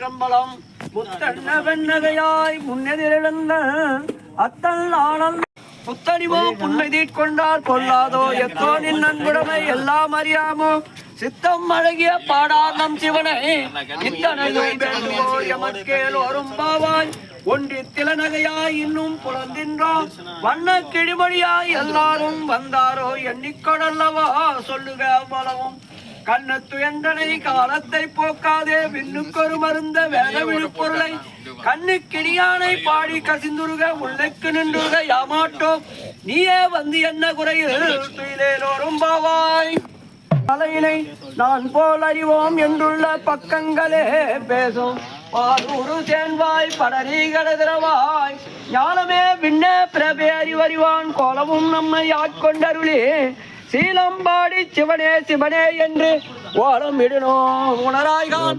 ஆற்றம்பலம் முத்தண்ண வெண்ணகையாய் முன்னெதிரிழந்த அத்தல் ஆனந்த புத்தடிவோ புன்மை கொண்டார் கொள்ளாதோ எத்தோ நின் நன்குடமை எல்லாம் அறியாமோ? சித்தம் அழகிய பாடார் நம் சிவனை எமக்கேலோரும் பாவாய். ஒன்றி திலநகையாய் இன்னும் புலந்தின்றோம் வண்ண கிழிமொழியாய் எல்லாரும் வந்தாரோ? எண்ணிக்கொடல்லவா? சொல்லுக பலவும் கண்ணத்து எந்தனை காலத்தை போக்காதே விண்ணுக்கொரு மருந்த வேத விழுப்பொருளை கண்ணு கண்ணுக்கிணியானை பாடி கசிந்துருக உள்ளுக்கு நின்றுருக யாமாட்டோம். நீயே வந்து என்ன குறையில்? துயிலேலோரும் பாவாய். தலையினை நான் போல் அறிவோம் என்றுள்ள பக்கங்களே பேசும். பாரூரு தேன்வாய் படரீகடதிரவாய் ஞானமே விண்ணே பிரபே அறிவறிவான். கோலமும் நம்மை ஆட்கொண்டருளே. சீலம்பாடி சிவனே சிவனே என்று ஓலம் இடனோ உணராய்கான்.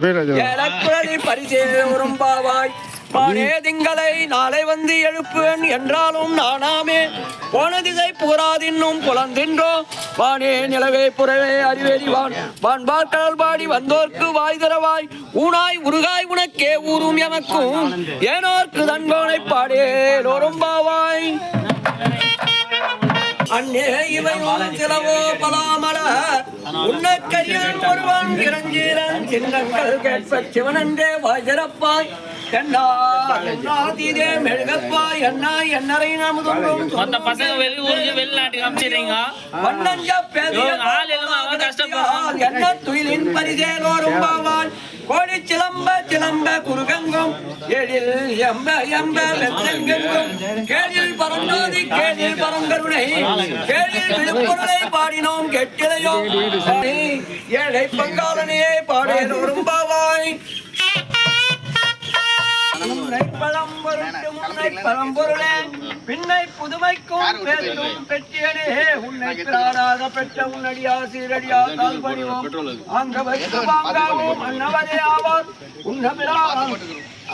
ஏலக்குழலி பரிசே உரும்பாவாய் பானே திங்களை நாளை வந்து எழுப்புவேன் என்றாலும் நானாமே. போன திசை புகராதின்னும் புலந்தின்றோ வானே நிலவே புறவே அறிவேறிவான் வான்பார் கடல் பாடி வந்தோர்க்கு வாய் தரவாய். ஊனாய் உருகாய் உனக்கே ஊரும் எமக்கும். ஏனோர்க்கு தன்கோனை பாடே லோரும்பாவாய் அன்னே இவை சிலவோ பலாமல உன்னக்கரியன் ஒருவன் இறஞ்சீரன் சின்னங்கள் கேட்ப சிவனன்றே அண்ணா வெளியூருக்கு வெளிநாட்டுக்கு கோடி சிலம்ப சிலம்ப குருகங்கும் எழில் எம்ப எம்ப வெத்தங்கெங்கும் கேளில் பரந்தோதி கேளில் பரங்கருணை. கேளில் விழுப்புரலை பாடினோம் கெட்டிலையோ. ஏழை பங்காளனையே பாடேன் பாவாய் உன்னை பழம்பொருட்டு முன்னை பழம்பொருளே பின்னை புதுமைக்கும் பேரும் பெற்றியனே உன்னை பிராடாக பெற்ற உன்னடியா சீரடியா தால் பணிவோம் அங்க வைத்து வாங்காவோம் அன்னவரே ஆவார் உன்னபிரான்.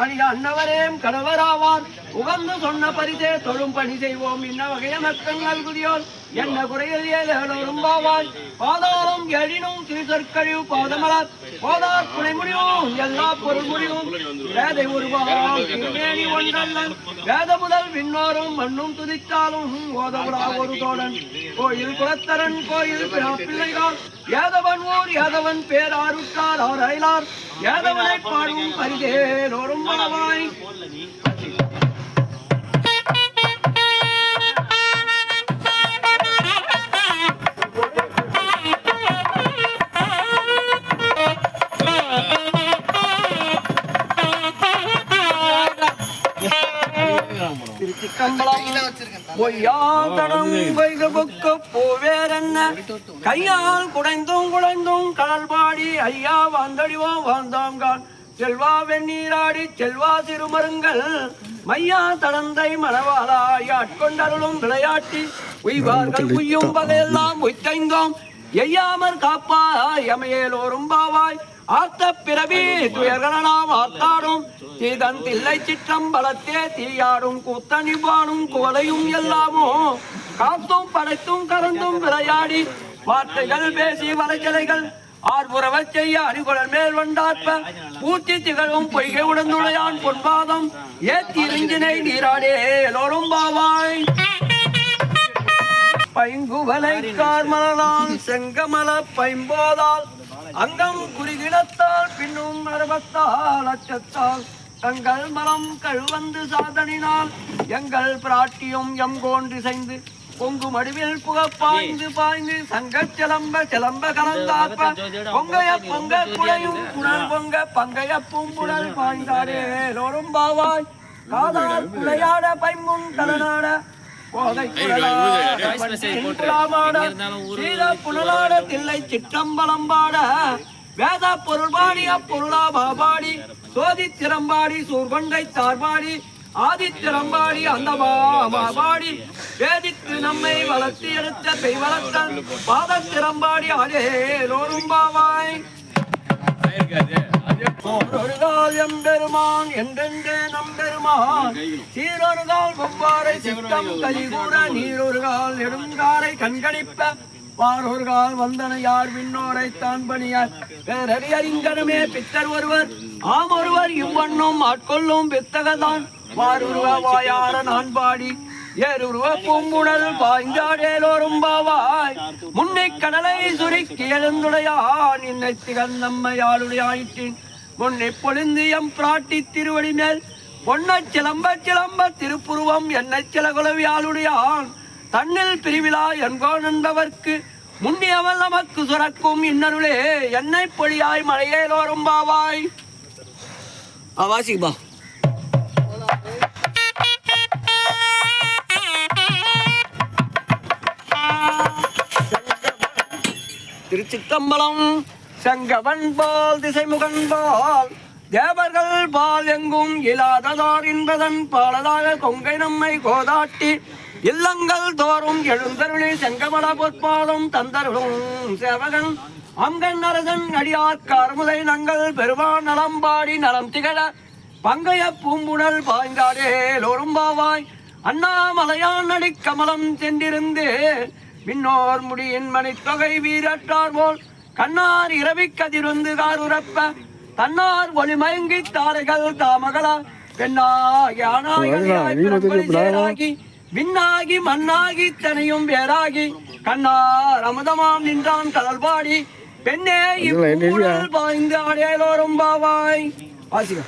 அணிய அன்னவரேம் கணவராவார் உகந்து சொன்ன பரிசே தொழும் பணி செய்வோம். இன்ன வகைய மக்கள் நல்குதியோர். என்ன குறையில் ஏழும் பாவான் பாதாளம் எழினும் திருசற்கழிவு பாதமலர் போதார் துணை முடியும் எல்லா பொருள் முடியும் வேதை உருவாம் திருமேனி ஒன்றல்ல வேத முதல் விண்ணோரும் மண்ணும் துதித்தாலும் ஓதவுடா ஒரு தோழன் கோயில் குலத்தரன் கோயில் பிள்ளைகள் ஏதவன் ஊர் ஏதவன் பேராருட்டார் அவர் அயலார் ஏதவனை பாடும் பரிதேலோரும் பாவாய் பொய்யாதடம் வைகபுக்க போவேரென்ன கையால் குடைந்தும் குடைந்தும் கடல் பாடி ஐயா வந்தடிவோம் வாழ்ந்தோங்கான் செல்வா வெந்நீராடி செல்வா சிறுமருங்கள் மையா தடந்தை மணவாளாய் ஆட்கொண்டருளும் விளையாட்டி. உய்வார்கள் உய்யும் வகையெல்லாம் உய்த்தைந்தோம். எய்யாமற் காப்பாய் எமையேலோரும் பாவாய். ஆர்த்த பிறவி துயர்களாம் ஆர்த்தாடும். தீதன் தில்லை சிற்றம் பலத்தே தீயாடும் கூத்தணிபானும் குவலையும் எல்லாமோ. காத்தும் படைத்தும் கலந்தும் விளையாடி. வார்த்தைகள் பேசி வலைச்சலைகள் ஆர்புறவச் செய்ய அணிகுழல் மேல் வண்டாற்ப பூச்சி திகழும் பொய்கை உடந்துடையான் பொன்பாதம். ஏத்தி இறிஞ்சினை நீராடே எல்லோரும் பாவாய். பைங்குவலை கார்மலால் செங்கமல பைம்போதால். அங்கம் குறிகிடத்தால் பின்னும் அறுபத்தால் அச்சத்தால் தங்கள் மலம் கழுவந்து சாதனினால் எங்கள் பிராட்டியும் எம் கோன்றிசைந்து பொங்கு மடுவில் புக பாய்ந்து பாய்ந்து சங்கச் சிலம்ப சிலம்ப கலந்தாப்ப பொங்கைய பொங்க குழையும் புனல் பொங்க பங்கைய பூம்புடல் பாய்ந்தாடே லோரும் பாவாய். காதால் குழையாட பைமுன் கலனாட புனலாட தில்லை சிற்றம்பலம் பாட வேத பொருள் பாடி அப்பொருளா சோதி திறம்பாடி சூர்கொண்டை தார்பாடி ஆதித்திரம்பாடி அந்த பாடி வேதித்து நம்மை வளர்த்தி எடுத்த பெய் வளர்த்தல். பாதத்திறம்பாடி ஆடே லோரும் பாவாய் ஒருகால் எம்பெருமான் என்றென்றே நம்பெருமான் சீரொருகால் ஒவ்வாறை சித்தம் கலிகூற நீரொருகால் நெடுங்காரை கண்கணிப்ப. பாரூர்கால் வந்தன யார் விண்ணோரை தான் பணியார் வேறறி பித்தர் ஒருவர். ஆம் ஒருவர் இவ்வண்ணும் ஆட்கொள்ளும் பித்தகதான் வாருருவ நான் பாடி ஏருருவ பூங்குழல் பாய்ந்தாடேலோரும் பாவாய். முன்னை கடலை சுருக்கி எழுந்துடையான். இன்னை திகழ்ந்தம்மையாளுடையாயிற்றின் முன்னை பொழிந்து எம் பிராட்டி திருவடி மேல். பொன்ன சிலம்ப சிலம்ப திருப்புருவம் என்னை சில குலவியாளுடையான் தன்னில் பிரிவிழா என்கோன் என்பவர்க்கு முன்னியவள் நமக்கு சுரக்கும் இன்னருளே. என்னை பொழியாய் மழையேலோரும் பாவாய். வாசிக்குபா திருச்சித்தம்பலம் செங்கவன் பால் திசைமுகன் பால். தேவர்கள் பால் எங்கும் இல்லாததார் என்பதன் பாலதாக கொங்கை நம்மை கோதாட்டி. இல்லங்கள் தோறும் எழுந்தருளி செங்கமல பொற்பாலும் தந்தருளும் சேவகன். அங்கன் அரசன் அடியார் கார்முதை நங்கள் பெருவான் நலம்பாடி நலம் திகழ. பங்கைய பூம்புணல் பாய்ந்தாடே லோரும்பாவாய் அண்ணாமலையான் அடி கமலம் சென்றிருந்து மின்னோர் முடியின் மணித்தொகை வீரற்றார் போல் கண்ணார் இரவி கதிருந்து காருரப்ப தன்னார் ஒளிமயங்கி தாரைகள் தாமகளா பெண்ணாகி விண்ணாகி மண்ணாகி தனியும் வேறாகி கண்ணார் அமுதமாம் நின்றான் கடல்பாடி பெண்ணே பாய்ந்து ஆடேலோரும் பாவாய். வாசிக்க